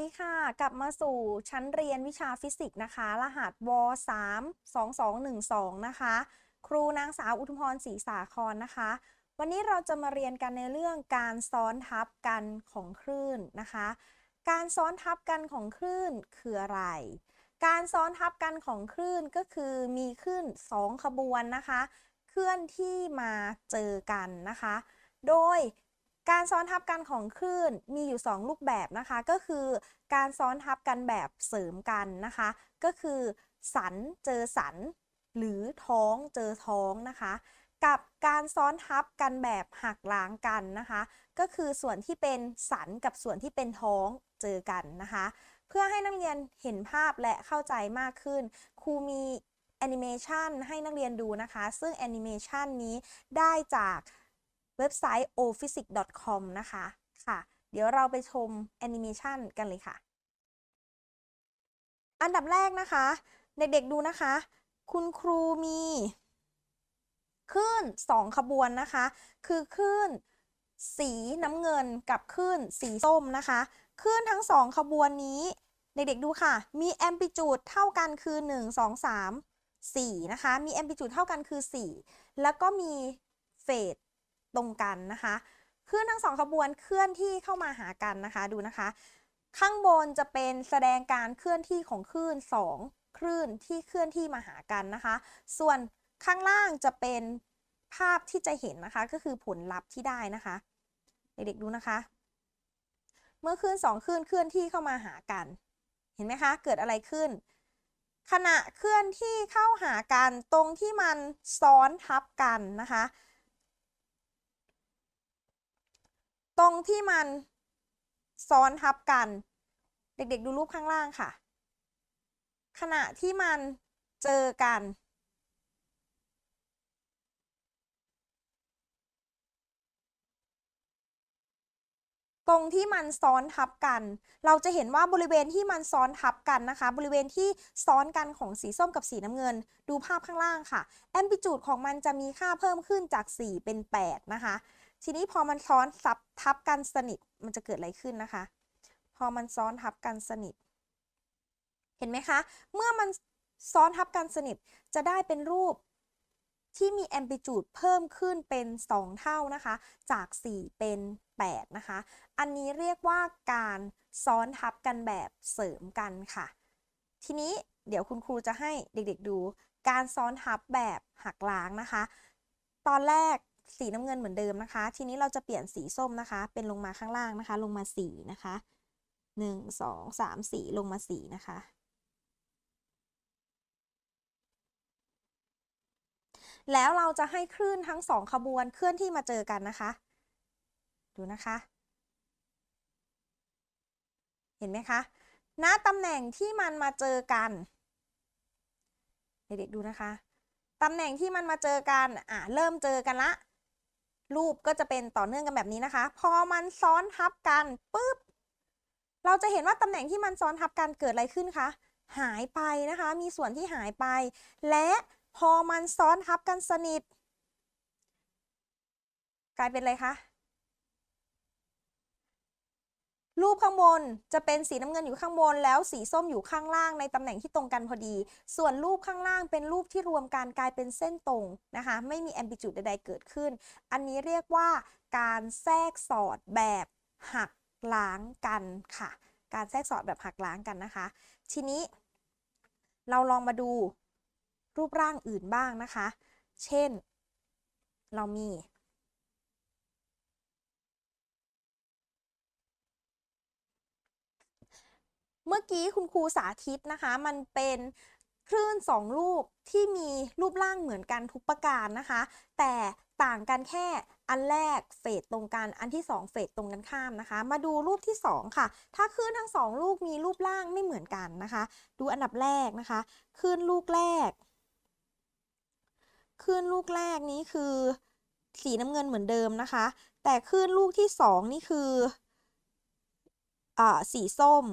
ดีค่ะ กลับมาสู่ชั้นเรียนวิชาฟิสิกส์นะคะ รหัสว3 2212 นะคะ ครูนางสาวอุทุมพรศรีสาครนะคะ วันนี้เราจะมาเรียนกันในเรื่องการซ้อนทับกันของคลื่นนะคะ การซ้อนทับกันของคลื่นคืออะไร การซ้อนทับกันของคลื่นก็คือมีคลื่น2ขบวนนะคะ เคลื่อนที่มาเจอกันนะคะ โดย การซ้อนทับกันของคลื่นมีอยู่ 2 รูปแบบนะคะ ก็คือการซ้อนทับกันแบบเสริมกันนะคะ ก็คือสันเจอสัน หรือท้องเจอท้องนะคะ กับการซ้อนทับกันแบบหักล้างกันนะคะ ก็คือส่วนที่เป็นสันกับส่วนที่เป็นท้องเจอกันนะคะ เพื่อให้นักเรียนเห็นภาพและเข้าใจมากขึ้นครูมีแอนิเมชันให้นักเรียนดูนะคะ ซึ่งแอนิเมชันนี้ได้จาก เว็บไซต์ ophysics.com นะคะค่ะ เดี๋ยวเราไปชมแอนิเมชันกันเลยค่ะ อันดับแรกนะคะ เด็กๆดูนะคะ คุณครูมีคลื่น2 ขบวนนะคะ คือคลื่นสีน้ำเงินกับคลื่นสีส้มนะคะคลื่นทั้ง 2 ขบวนนี้เด็กๆดูค่ะ มีแอมพลิจูดเท่ากันคือ 1 2 3 4 นะคะ มีแอมพลิจูดเท่ากันคือ 4 แล้วก็มีเฟส ตรงกันนะคะคลื่นทั้งสองขบวนเคลื่อนที่เข้ามาหากันนะคะดูนะคะ ข้างบนจะเป็นแสดงการเคลื่อนที่ของคลื่น 2 คลื่นที่เคลื่อนที่มาหากันนะคะ ส่วนข้างล่างจะเป็นภาพที่จะเห็นนะคะก็คือผลลัพธ์ที่ได้นะคะ เด็กๆดูนะคะ เมื่อคลื่น2คลื่นเคลื่อนที่เข้ามาหากัน เห็นไหมคะเกิดอะไรขึ้น ขณะเคลื่อนที่เข้าหากันตรงที่มันซ้อนทับกันนะคะ ตรงที่มันซ้อนทับกัน เด็กๆดูรูปข้างล่างค่ะ ขณะที่มันเจอกัน ตรงที่มันซ้อนทับกัน เราจะเห็นว่าบริเวณที่มันซ้อนทับกันนะคะ บริเวณที่ซ้อนกันของสีส้มกับสีน้ำเงิน ดูภาพข้างล่างค่ะแอมพลิจูดของมันจะมีค่าเพิ่มขึ้นจาก 4 เป็น 8 นะคะ ทีนี้พอมันซ้อนซับทับกันสนิทมันจะเกิดอะไรขึ้นนะคะ พอมันซ้อนทับกันสนิท เห็นไหมคะ เมื่อมันซ้อนทับกันสนิทจะได้เป็นรูปที่มีแอมพลิจูดเพิ่มขึ้นเป็น 2 เท่านะคะ จาก 4 เป็น 8 นะคะ อันนี้เรียกว่าการซ้อนทับกันแบบเสริมกันค่ะ ทีนี้เดี๋ยวคุณครูจะให้เด็กๆดู การซ้อนทับแบบหักล้างนะคะ ตอนแรก สีน้ำเงินเหมือนเดิมนะคะ ทีนี้เราจะเปลี่ยนสีส้มนะคะ เป็นลงมาข้างล่างนะคะ ลงมาสีนะคะหนึ่งสองสามสีลงมาสีนะคะ แล้วเราจะให้คลื่นทั้งสองขบวนเคลื่อนที่มาเจอกันนะคะ ดูนะคะ เห็นไหมคะณตำแหน่งที่มันมาเจอกันเด็กๆดูนะคะตำแหน่งที่มันมาเจอกัน อ่าเริ่มเจอกันละ รูปก็จะเป็นต่อเนื่องกันแบบนี้นะคะ พอมันซ้อนทับกันปุ๊บ เราจะเห็นว่าตำแหน่งที่มันซ้อนทับกันเกิดอะไรขึ้นคะ หายไปนะคะ มีส่วนที่หายไป และพอมันซ้อนทับกันสนิท กลายเป็นอะไรคะ รูปข้างบนจะเป็นสีน้ำเงินอยู่ข้างบน แล้วสีส้มอยู่ข้างล่างในตำแหน่งที่ตรงกันพอดี ส่วนรูปข้างล่างเป็นรูปที่รวมกันกลายเป็นเส้นตรงนะคะ ไม่มีแอมพลิจูดใดๆเกิดขึ้น อันนี้เรียกว่าการแทรกสอดแบบหักล้างกันค่ะ การแทรกสอดแบบหักล้างกันนะคะ ทีนี้ เราลองมาดูรูปร่างอื่นบ้างนะคะ เช่น เรามี เมื่อกี้คุณครูสาธิตนะคะ มันเป็นคลื่นสองลูกที่มีรูปร่างเหมือนกันทุกประการนะคะ แต่ต่างกันแค่อันแรกเฟสตรงกันอันที่ 2 เฟสตรงกันข้ามนะคะ มาดูรูปที่ 2 ค่ะ ถ้าคลื่นทั้ง 2 ลูกมีรูปร่างไม่เหมือนกันนะคะ ดูอันดับแรกนะคะคลื่นลูกแรกคลื่นลูกแรกนี้คือสีน้ำเงินเหมือนเดิมนะคะ แต่คลื่นลูกที่ 2 นี่คืออสีส้ม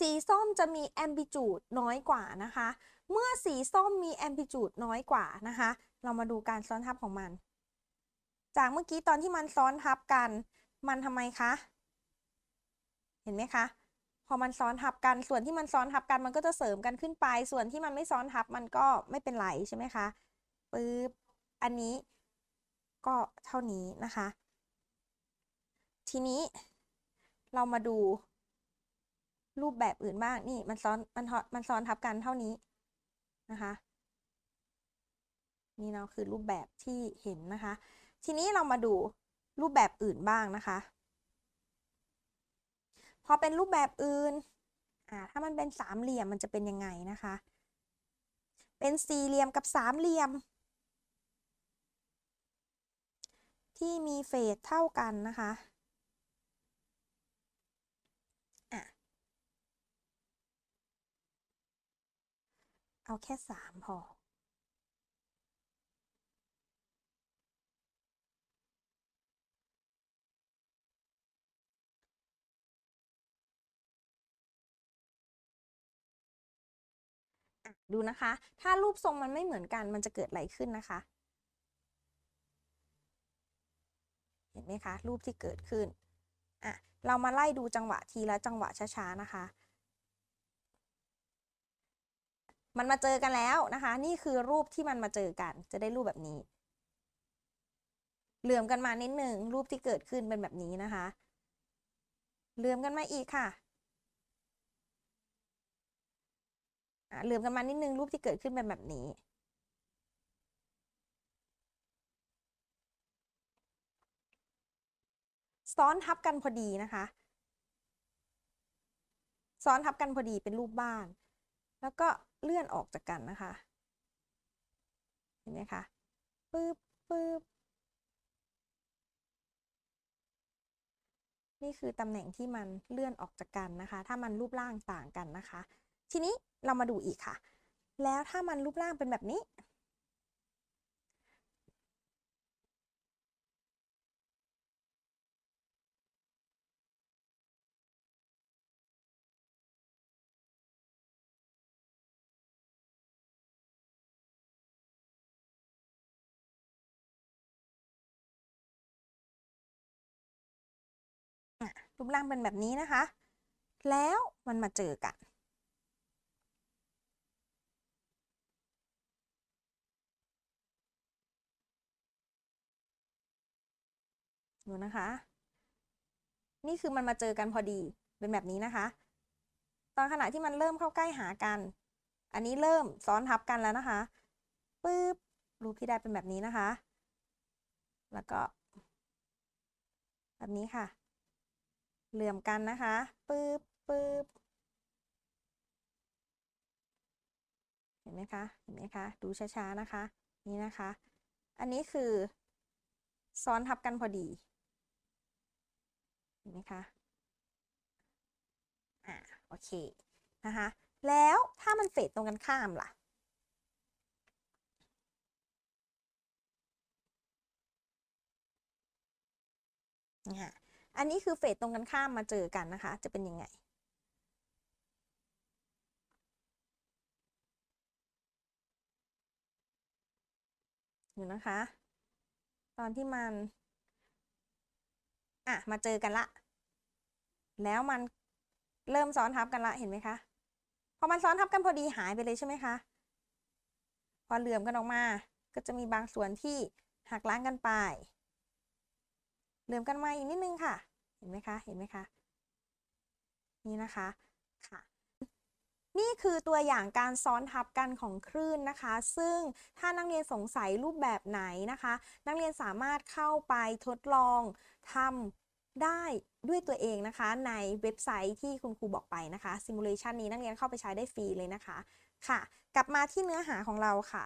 สีส้มจะมี amplitude น้อยกว่านะคะ เมื่อสีส้มมี amplitude น้อยกว่านะคะ เรามาดูการซ้อนทับของมัน จากเมื่อกี้ตอนที่มันซ้อนทับกัน มันทำไมคะ เห็นไหมคะ พอมันซ้อนทับกัน ส่วนที่มันซ้อนทับกันมันก็จะเสริมกันขึ้นไป ส่วนที่มันไม่ซ้อนทับมันก็ไม่เป็นไรใช่ไหมคะปึ๊บ อันนี้ก็เท่านี้นะคะ ทีนี้เรามาดู รูปแบบอื่นบ้าง นี่มันซ้อนมันทอมันซ้อนทับกันเท่านี้นะคะ นี่เนาะคือรูปแบบที่เห็นนะคะ ทีนี้เรามาดูรูปแบบอื่นบ้างนะคะ พอเป็นรูปแบบอื่นอ่าถ้ามันเป็นสามเหลี่ยมมันจะเป็นยังไงนะคะ เป็นสี่เหลี่ยมกับสามเหลี่ยม ที่มีเฟสเท่ากันนะคะอะ เอาแค่สามพอ ดูนะคะ ถ้ารูปทรงมันไม่เหมือนกัน มันจะเกิดอะไรขึ้นนะคะ เห็นไหมคะ รูปที่เกิดขึ้น อะ เรามาไล่ดูจังหวะทีละจังหวะช้าๆนะคะ มันมาเจอกันแล้วนะคะ นี่คือรูปที่มันมาเจอกัน จะได้รูปแบบนี้ เหลื่อมกันมานิดหนึ่งรูปที่เกิดขึ้นเป็นแบบนี้นะคะ เหลื่อมกันมาอีกค่ะอะเหลื่อมกันมานิดนึงรูปที่เกิดขึ้นเป็นแบบนี้ ซ้อนทับกันพอดีนะคะ ซ้อนทับกันพอดีเป็นรูปบ้าน แล้วก็ เลื่อนออกจากกันนะคะ เห็นไหมคะปึ๊บปึ๊บนี่คือตำแหน่งที่มันเลื่อนออกจากกันนะคะ ถ้ามันรูปร่างต่างกันนะคะ ทีนี้เรามาดูอีกค่ะ แล้วถ้ามันรูปร่างเป็นแบบนี้ รูปร่างเป็นแบบนี้นะคะ แล้วมันมาเจอกัน ดูนะคะ นี่คือมันมาเจอกันพอดีเป็นแบบนี้นะคะ ตอนขณะที่มันเริ่มเข้าใกล้หากัน อันนี้เริ่มซ้อนทับกันแล้วนะคะปึ๊บรูปที่ได้เป็นแบบนี้นะคะ แล้วก็ แบบนี้ค่ะ เหลื่อมกันนะคะปึ๊บปึ๊บเห็นไหมคะเห็นไหมคะ ดูช้าๆนะคะ นี่นะคะ อันนี้คือซ้อนทับกันพอดีเห็นไหมคะอ่าโอเคนะคะแล้วถ้ามันเฟดตรงกันข้ามล่ะเนี่ย อันนี้คือเฟสตรงกันข้ามมาเจอกันนะคะ จะเป็นยังไง อยู่นะคะ ตอนที่มัน อะ มาเจอกันละ แล้วมันเริ่มซ้อนทับกันละเห็นไหมคะ พอมันซ้อนทับกันพอดีหายไปเลยใช่ไหมคะ พอเหลื่อมกันออกมา ก็จะมีบางส่วนที่หักล้างกันไป เหลื่อมกันมาอีกนิดนึงค่ะ เห็นไหมคะ เห็นไหมคะ นี่นะคะค่ะนี่คือตัวอย่างการซ้อนทับกันของคลื่นนะคะ ซึ่งถ้านักเรียนสงสัยรูปแบบไหนนะคะ นักเรียนสามารถเข้าไปทดลองทำได้ด้วยตัวเองนะคะ ในเว็บไซต์ที่คุณครูบอกไปนะคะซิมูเลชันนี้นักเรียนเข้าไปใช้ได้ฟรีเลยนะคะ ค่ะ กลับมาที่เนื้อหาของเราค่ะ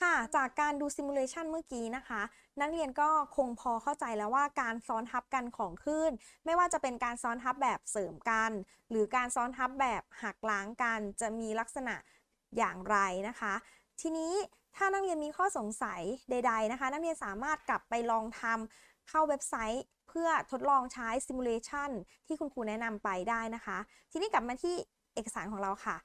ค่ะ จากการดูซิมูเลชันเมื่อกี้นะคะ นักเรียนก็คงพอเข้าใจแล้วว่าการซ้อนทับกันของคลื่น ไม่ว่าจะเป็นการซ้อนทับแบบเสริมกัน หรือการซ้อนทับแบบหักล้างกัน จะมีลักษณะอย่างไรนะคะ ทีนี้ถ้านักเรียนมีข้อสงสัยใด ๆนะคะ นักเรียนสามารถกลับไปลองทำเข้าเว็บไซต์เพื่อทดลองใช้ซิมูเลชันที่คุณครูแนะนำไปได้นะคะ ทีนี้กลับมาที่เอกสารของเราค่ะ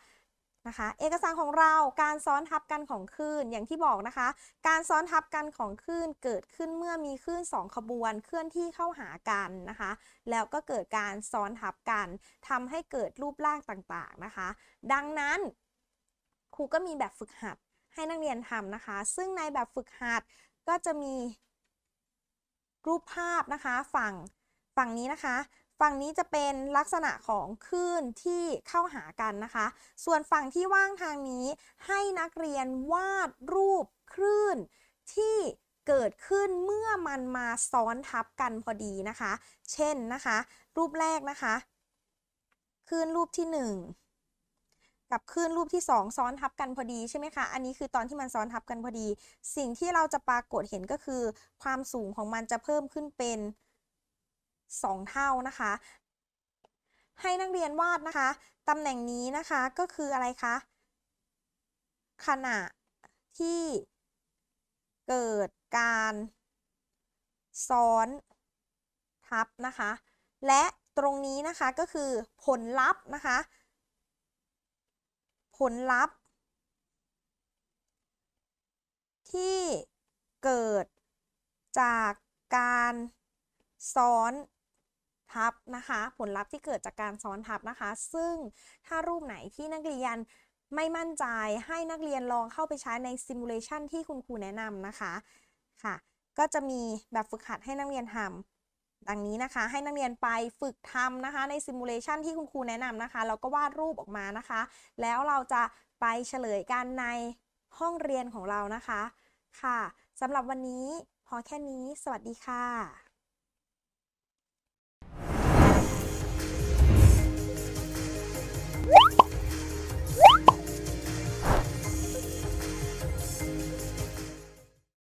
นะคะ เอกสารของเราการซ้อนทับกันของคลื่นอย่างที่บอกนะคะ การซ้อนทับกันของคลื่นเกิดขึ้นเมื่อมีคลื่น 2 ขบวนเคลื่อนที่เข้าหากันนะคะ แล้วก็เกิดการซ้อนทับกันทำให้เกิดรูปร่างต่างๆนะคะ ดังนั้นครูก็มีแบบฝึกหัดให้นักเรียนทำนะคะ ซึ่งในแบบฝึกหัดก็จะมีรูปภาพนะคะ ฝั่งฝั่งนี้นะคะ ฝั่งนี้จะเป็นลักษณะของคลื่นที่เข้าหากันนะคะ ส่วนฝั่งที่ว่างทางนี้ให้นักเรียนวาดรูปคลื่นที่เกิดขึ้นเมื่อมันมาซ้อนทับกันพอดีนะคะ เช่นนะคะ รูปแรกนะคะคลื่นรูปที่ 1 กับคลื่นรูปที่ 2 ซ้อนทับกันพอดีใช่ไหมคะ อันนี้คือตอนที่มันซ้อนทับกันพอดี สิ่งที่เราจะปรากฏเห็นก็คือ ความสูงของมันจะเพิ่มขึ้นเป็น 2 เท่านะคะ ให้นักเรียนวาดนะคะตำแหน่งนี้นะคะก็คืออะไรคะขณะที่เกิดการซ้อนทับนะคะ และตรงนี้นะคะก็คือผลลัพธ์นะคะ ผลลัพธ์ ที่เกิดจากการซ้อน ทับนะคะ ผลลัพธ์ที่เกิดจากการซ้อนทับนะคะ ซึ่งถ้ารูปไหนที่นักเรียนไม่มั่นใจให้นักเรียนลองเข้าไปใช้ในซิมูเลชันที่คุณครูแนะนำนะคะค่ะ ก็จะมีแบบฝึกหัดให้นักเรียนทำดังนี้นะคะ ให้นักเรียนไปฝึกทำนะคะ ในซิมูเลชันที่คุณครูแนะนำนะคะแล้วก็วาดรูปออกมานะคะ แล้วเราจะไปเฉลยกันในห้องเรียนของเรานะคะ ค่ะสำหรับวันนี้พอแค่นี้ สวัสดีค่ะ